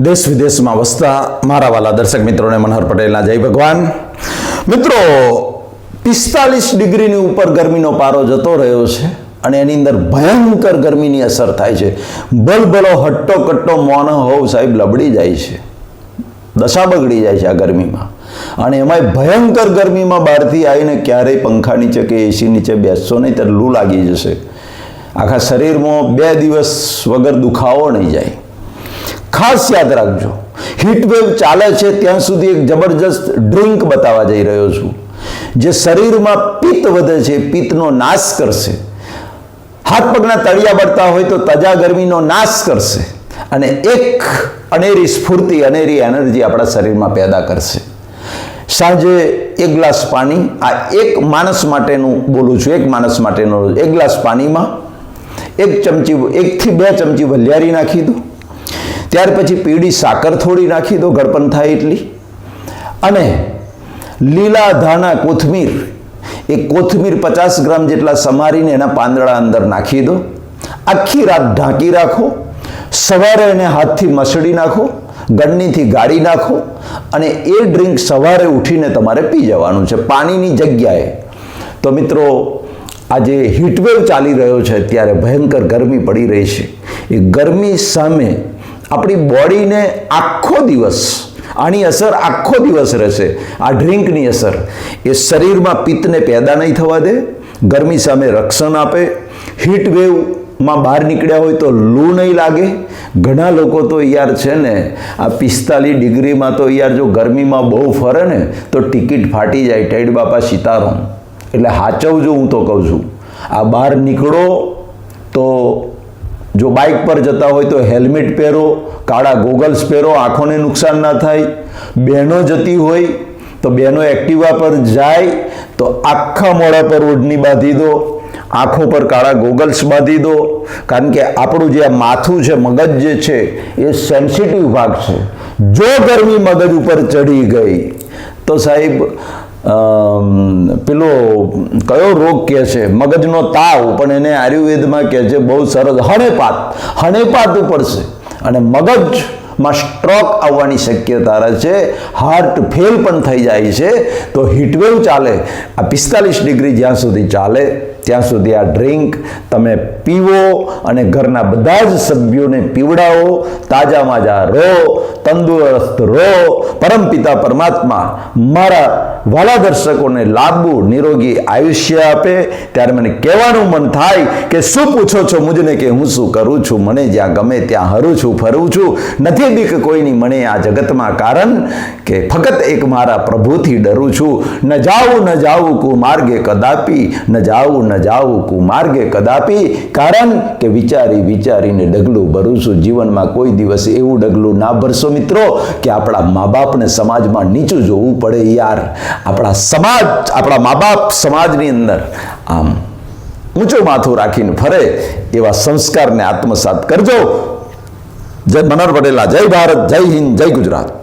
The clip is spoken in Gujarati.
દેશ વિદેશમાં વસતા મારા વાલા દર્શક મિત્રોને મનહર પટેલના જય ભગવાન. મિત્રો, પિસ્તાલીસ ડિગ્રીની ઉપર ગરમીનો પારો જતો રહ્યો છે અને એની અંદર ભયંકર ગરમીની અસર થાય છે. બલબલો હટ્ટો કટ્ટો મોન, હોવ સાહેબ લબડી જાય છે. દશા બગડી જાય છે આ ગરમીમાં. અને એમાંય ભયંકર ગરમીમાં બહારથી આવીને ક્યારેય પંખા નીચે કે એસી નીચે બેસશો નહીં, ત્યારે લૂ લાગી જશે. આખા શરીરમાં બે દિવસ વગર દુખાવો નહીં જાય. ખાસ યાદ રાખજો. હીટવેવ ચાલે છે ત્યાં સુધી એક જબરજસ્ત ડ્રિંક બતાવવા જઈ રહ્યો છું. જે શરીરમાં પિત્ત વધે છે, પિત્તનો નાશ કરશે. હાથ પગના તળિયા બળતા હોય તો તજા ગરમીનો નાશ કરશે. અને એક અનેરી સ્ફૂર્તિ, અનેરી એનર્જી આપણા શરીરમાં પેદા કરશે. સાંજે એક ગ્લાસ પાણી, આ એક માણસ માટેનું બોલું છું, એક માણસ માટેનું એક ગ્લાસ પાણીમાં એક ચમચી, એકથી બે ચમચી વલિયારી નાખી દો. ત્યાર પછી પીળી સાકર થોડી નાખી દો, ગળપણ થાય એટલી. અને લીલા ધાણા કોથમીર, એ કોથમીર પચાસ ગ્રામ જેટલા સમારીને એના પાંદડા અંદર નાખી દો. આખી રાત ઢાંકી રાખો, સવારે એને હાથથી મસળી નાખો ગળનીથી ગાળી નાખો અને એ ડ્રિંક સવારે ઉઠીને તમારે પી જવાનું છે, પાણીની જગ્યાએ. તો મિત્રો, આજે હીટવેવ ચાલી રહ્યો છે ત્યારે ભયંકર ગરમી પડી રહી છે. એ ગરમી સામે આપણી બોડીને આખો દિવસ આની અસર આખો દિવસ રહેશે. આ ડ્રિંકની અસર. એ શરીરમાં પિત્તને પેદા નહીં થવા દે, ગરમી સામે રક્ષણ આપે હીટ વેવમાં બહાર નીકળ્યા હોય તો લૂ નહીં લાગે. ઘણા લોકો તો યાર છે ને, આ પિસ્તાલીસ ડિગ્રીમાં તો યાર જો ગરમીમાં બહુ ફરે ને, તો ટિકિટ ફાટી જાય ટેડ બાપા સીતારામ એટલે હાચવજો હું તો કહું છું. આ બહાર નીકળો તો જો બાઇક પર જતા હોય તો હેલ્મેટ પહેરો, કાળા ગોગલ્સ પહેરો, આંખોને નુકસાન ના થાય. બહેનો જતી હોય તો બહેનો એક્ટિવા પર જાય તો આખા મોડા પર ઓઢણી બાંધી દો, આંખો પર કાળા ગોગલ્સ બાંધી દો. કારણ કે આપણું જે આ માથું છે, મગજ જે છે, એ સેન્સિટિવ ભાગ છે. જો ગરમી મગજ ઉપર ચડી ગઈ તો સાહેબ પેલો કયો રોગ કહે છે? મગજનો તાવ, પણ એને આયુર્વેદમાં કહે છે બહુ સરસ, હણેપાત. હણેપાત પડશે અને મગજમાં સ્ટ્રોક આવવાની શક્યતા રહે છે. હાર્ટ ફેલ પણ થઈ જાય છે. તો હીટવેવ ચાલે. આ પિસ્તાલીસ ડિગ્રી જ્યાં સુધી ચાલે ત્યાં સુધી આ ડ્રિંક તમે પીવો અને ઘરના બધા જ સભ્યોને પીવડાવો તાજા માજા રહો, તંદુરસ્ત રહો. પરમપિતા પરમાત્મા, મારા વાલા દર્શકોને લાંબુ, નિરોગી આયુષ્ય આપે. ત્યારે મને કહેવાનું મન થાય કે શું પૂછો છો મુજને કે હું શું કરું છું? મને જ્યાં ગમે ત્યાં હરું છું, ફરું છું. નથી બીક કોઈની મને આ જગતમાં કારણ કે ફક્ત એક મારા પ્રભુથી ડરું છું. ન જાવું ન જાવું કુમાર્ગે કદાપી. ન જાવું ન જાવું કુમાર્ગે કદાપી. કારણ કે વિચારી વિચારીને ડગલું ભરું છું. જીવનમાં કોઈ દિવસ એવું ડગલું ના ભરશો મિત્રો કે આપણા મા બાપને સમાજમાં નીચું જોવું પડે યાર. આપણા સમાજ, આપણા મા બાપ સમાજની અંદર આમ ઊંચું માથું રાખીને ફરે એવા સંસ્કારને આત્મસાત કરજો. જય મનોહર પટેલા જય ભારત, જય હિન્દ, જય ગુજરાત.